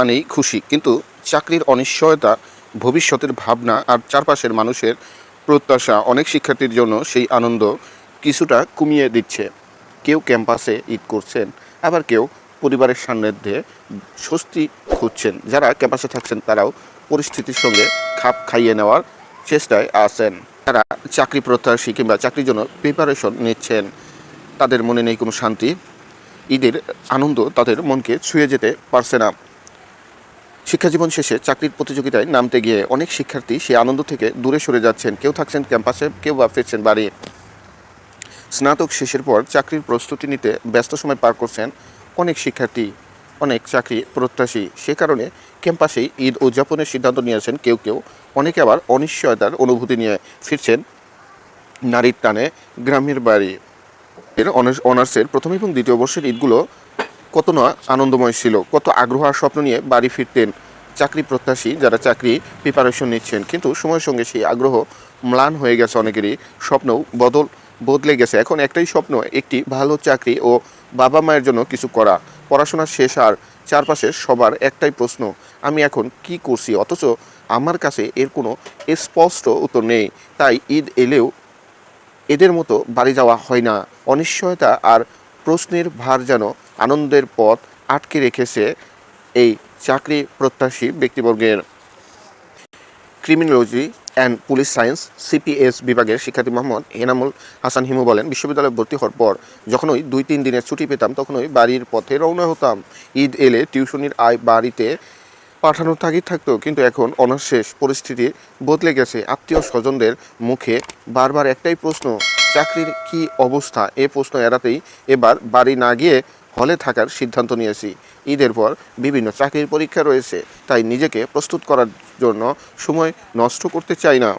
মানেই খুশি। কিন্তু চাকরির অনিশ্চয়তা, ভবিষ্যতের ভাবনা আর চারপাশের মানুষের প্রত্যাশা অনেক শিক্ষার্থীর জন্য সেই আনন্দ কিছুটা কমিয়ে দিচ্ছে। কেউ ক্যাম্পাসে ঈদ করছেন, আবার কেউ পরিবারের সান্নিধ্যে স্বস্তি খুঁজছেন। যারা ক্যাম্পাসে থাকছেন, তারাও পরিস্থিতির সঙ্গে খাপ খাইয়ে নেওয়ার চেষ্টায় আছেন। তারা চাকরি প্রত্যাশী কিংবা চাকরির জন্য প্রিপারেশন নিচ্ছেন। তাদের মনে নেই কোনো শান্তি। ঈদের আনন্দ তাদের মনকে ছুঁয়ে যেতে পারছে না। শিক্ষাজীবন শেষে চাকরির প্রতিযোগিতায় নামতে গিয়ে অনেক শিক্ষার্থী সেই আনন্দ থেকে দূরে সরে যাচ্ছেন। কেউ থাকছেন ক্যাম্পাসে, কেউ বা ফিরছেন বাড়ি। স্নাতক শেষের পর চাকরির প্রস্তুতি নিতে ব্যস্ত সময় পার করছেন অনেক শিক্ষার্থী, অনেক চাকরি প্রত্যাশী। সে কারণে ক্যাম্পাসেই ঈদ উদযাপনের সিদ্ধান্ত নিয়েছেন কেউ কেউ। অনেকে আবার অনিশ্চয়তার অনুভূতি নিয়ে ফিরছেন নারীর টানে গ্রামের বাড়ি। এর অনার্স- অনার্সের প্রথম এবং দ্বিতীয় বর্ষের ঈদগুলো কত না আনন্দময় ছিল, কত আগ্রহ আর স্বপ্ন নিয়ে বাড়ি ফিরতেন চাকরি প্রত্যাশী যারা চাকরি প্রিপারেশন নিচ্ছেন। কিন্তু সময়ের সঙ্গে সেই আগ্রহ ম্লান হয়ে গেছে অনেকেরই, স্বপ্নও বদল, বদলে গেছে। এখন একটাই স্বপ্ন, একটি ভালো চাকরি ও বাবা মায়ের জন্য কিছু করা। পড়াশোনা শেষ আর চারপাশে সবার একটাই প্রশ্ন, আমি এখন কি করছি? অথচ আমার কাছে এর কোনো স্পষ্ট উত্তর নেই। তাই ঈদ এলেও এদের মতো বাড়ি যাওয়া হয় না। অনিশ্চয়তা আর প্রশ্নের ভার যেন আনন্দের পথ আটকে রেখেছে এই চাকরি প্রত্যাশী ব্যক্তিবর্গের। Criminology and police science, CPS বিভাগের শিক্ষার্থী মোহাম্মদ এনামুল হাসান হিমু বলেন, বিশ্ববিদ্যালয়ে ভর্তি হওয়ার পর যখনই দুই তিন দিনের ছুটি পেতাম, তখনই বাড়ির পথে রওনা হতাম। ঈদ এলে টিউশনির আয় বাড়িতে পাঠানোর তাগিদ থাকতো, কিন্তু এখন অনার্স শেষ পরিস্থিতি বদলে গেছে। আত্মীয় স্বজনদের মুখে বারবার একটাই প্রশ্ন চাকরির কি অবস্থা এ প্রশ্ন এড়াতেই এবার বাড়ি না গিয়ে হলে থাকার সিদ্ধান্ত নিয়েছি। ঈদের পর বিভিন্ন চাকরির পরীক্ষা রয়েছে, তাই নিজেকে প্রস্তুত করার জন্য সময় নষ্ট করতে চাই না।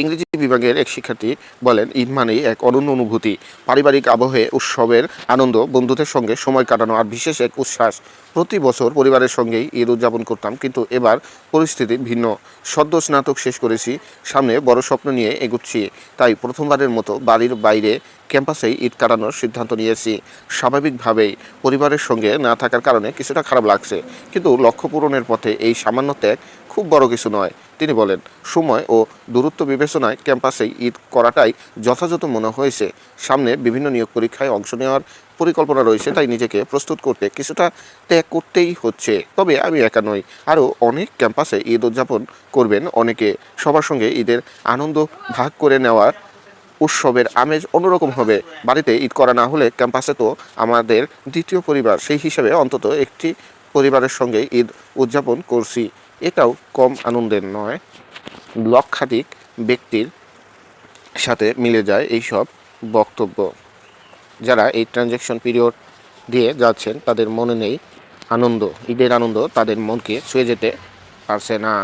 ইংরেজি বিভাগের এক শিক্ষার্থী বলেন, ঈদ মানেই এক অনন্য অনুভূতি। পারিবারিক আবহে উৎসবের আনন্দ বন্ধুদের সঙ্গে সময় কাটানো আর বিশেষ এক উচ্ছ্বাস। প্রতি বছর পরিবারের সঙ্গেই ঈদ উদযাপন করতাম, কিন্তু এবার পরিস্থিতি ভিন্ন। সদ্য স্নাতক শেষ করেছি, সামনে বড় স্বপ্ন নিয়ে এগুচ্ছি, তাই প্রথমবারের মতো বাড়ির বাইরে ক্যাম্পাসেই ঈদ কাটানোর সিদ্ধান্ত নিয়েছি। স্বাভাবিকভাবেই পরিবারের সঙ্গে না থাকার কারণে কিছুটা খারাপ লাগছে। কিন্তু লক্ষ্য পূরণের পথে এই সামান্য ত্যাগ খুব বড় কিছু নয়, তিনি বলেন। সময় ও দূরত্ব বিবেচনায় ক্যাম্পাসেই ঈদ করাটাই যথাযথ মনে হয়েছে। সামনে বিভিন্ন নিয়োগ পরীক্ষায় অংশ নেওয়ার পরিকল্পনা রয়েছে, তাই নিজেকে প্রস্তুত করতে কিছুটা ত্যাগ করতেই হচ্ছে। তবে আমি একা নই, আরও অনেক ক্যাম্পাসে ঈদ উদযাপন করবেন অনেকে। সবার সঙ্গে ঈদের আনন্দ ভাগ করে নেওয়ার উৎসবের আমেজ অন্যরকম হবে বাড়িতে ঈদ করা না হলে ক্যাম্পাসে তো আমাদের দ্বিতীয় পরিবার, সেই হিসাবে অন্তত একটি পরিবারের সঙ্গে ঈদ উদযাপন করছি। এটাও কম আনন্দের নয়। লক্ষাধিক ব্যক্তির সাথে মিলে যায় এই সব বক্তব্য। যারা এই ট্রানজ্যাকশন পিরিয়ড দিয়ে যাচ্ছেন, তাদের মনে নেই আনন্দ। ঈদের আনন্দ তাদের মনকে ছুঁয়ে যেতে পারছে না।